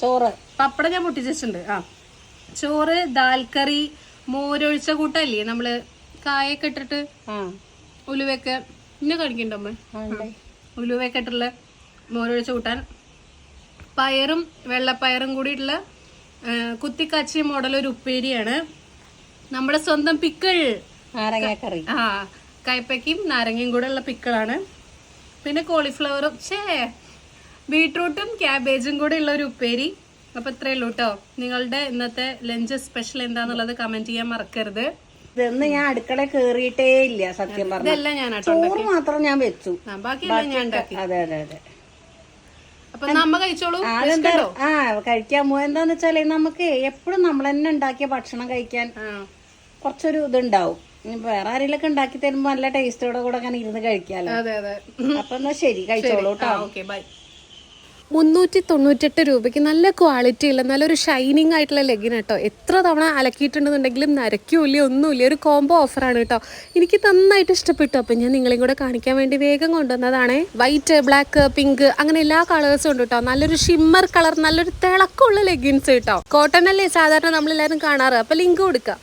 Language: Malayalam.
ചോറ്. പപ്പടം ഞാൻ പൊട്ടിച്ചിട്ടുണ്ട് ആ. ചോറ് ദാൽ കറി മോരൊഴിച്ച കൂട്ടല്ലേ നമ്മൾ കായൊക്കെ ഇട്ടിട്ട് ഉലുവയൊക്കെ പിന്നെ കഴിക്കണ്ടോ അമ്മ. ഉലുവയൊക്കെ ഇട്ടുള്ള മോരൊഴിച്ച കൂട്ടാൻ. പയറും വെള്ളപ്പയറും കൂടിയിട്ടുള്ള കുത്തിക്കാച്ചി മോഡൽ ഒരു ഉപ്പേരിയാണ്. നമ്മുടെ സ്വന്തം പിക്കിൾ. നാരങ്ങാക്കറി. ആ. കയ്പയ്ക്കും നാരങ്ങയും കൂടെ ഉള്ള പിക്കിളാണ്. പിന്നെ കോളിഫ്ലവറും. ഛേ ബീട്രൂട്ടും ക്യാബേജും കൂടെ ഉള്ള ഒരു ഉപ്പേരി. അപ്പൊ ഇത്രയേ ഉള്ളൂ കേട്ടോ നിങ്ങളുടെ ഇന്നത്തെ ലഞ്ച് സ്പെഷ്യൽ എന്താന്നുള്ളത് കമന്റ് ചെയ്യാൻ മറക്കരുത്. ഇതൊന്നും ഞാൻ അടുക്കള കേറിയിട്ടേ ഇല്ല സത്യം പറഞ്ഞു. ചോറ് മാത്രം ഞാൻ വെച്ചു. അതെ അതെ അതെ. ആ കഴിക്കാൻ പോവാ. എന്താന്ന് വെച്ചാൽ നമുക്ക് എപ്പോഴും നമ്മൾ തന്നെ ഉണ്ടാക്കിയ ഭക്ഷണം കഴിക്കാൻ കുറച്ചൊരു ഇതുണ്ടാവും. ഇനി വേറെ ആരെങ്കിലൊക്കെ ഉണ്ടാക്കി തരുമ്പോ നല്ല ടേസ്റ്റോടെ കൂടെ അങ്ങനെ ഇരുന്ന് കഴിക്കാലോ. അപ്പൊ എന്നാ ശരി കഴിച്ചോളൂ കേട്ടോ ബൈ മുന്നൂറ്റി തൊണ്ണൂറ്റെട്ട് രൂപയ്ക്ക് നല്ല ക്വാളിറ്റി ഉള്ള നല്ലൊരു ഷൈനിങ് ആയിട്ടുള്ള ലെഗിൻ കേട്ടോ എത്ര തവണ അലക്കിയിട്ടുണ്ടെന്നുണ്ടെങ്കിലും നരയ്ക്കൂല്ല ഒന്നുമില്ല. ഒരു കോംബോ ഓഫറാണ് കേട്ടോ എനിക്ക് നന്നായിട്ട് ഇഷ്ടപ്പെട്ടു. അപ്പം ഞാൻ നിങ്ങളെയും കൂടെ കാണിക്കാൻ വേണ്ടി വേഗം കൊണ്ടുവന്നതാണ്. വൈറ്റ് ബ്ലാക്ക് പിങ്ക് അങ്ങനെ എല്ലാ കളേഴ്സും ഉണ്ട് കേട്ടോ നല്ലൊരു ഷിമ്മർ കളർ നല്ലൊരു തിളക്കമുള്ള ലെഗിൻസ് കേട്ടോ കോട്ടൺ അല്ലേ സാധാരണ നമ്മളെല്ലാവരും കാണാറ്. അപ്പം ലിങ്ക് കൊടുക്കാം.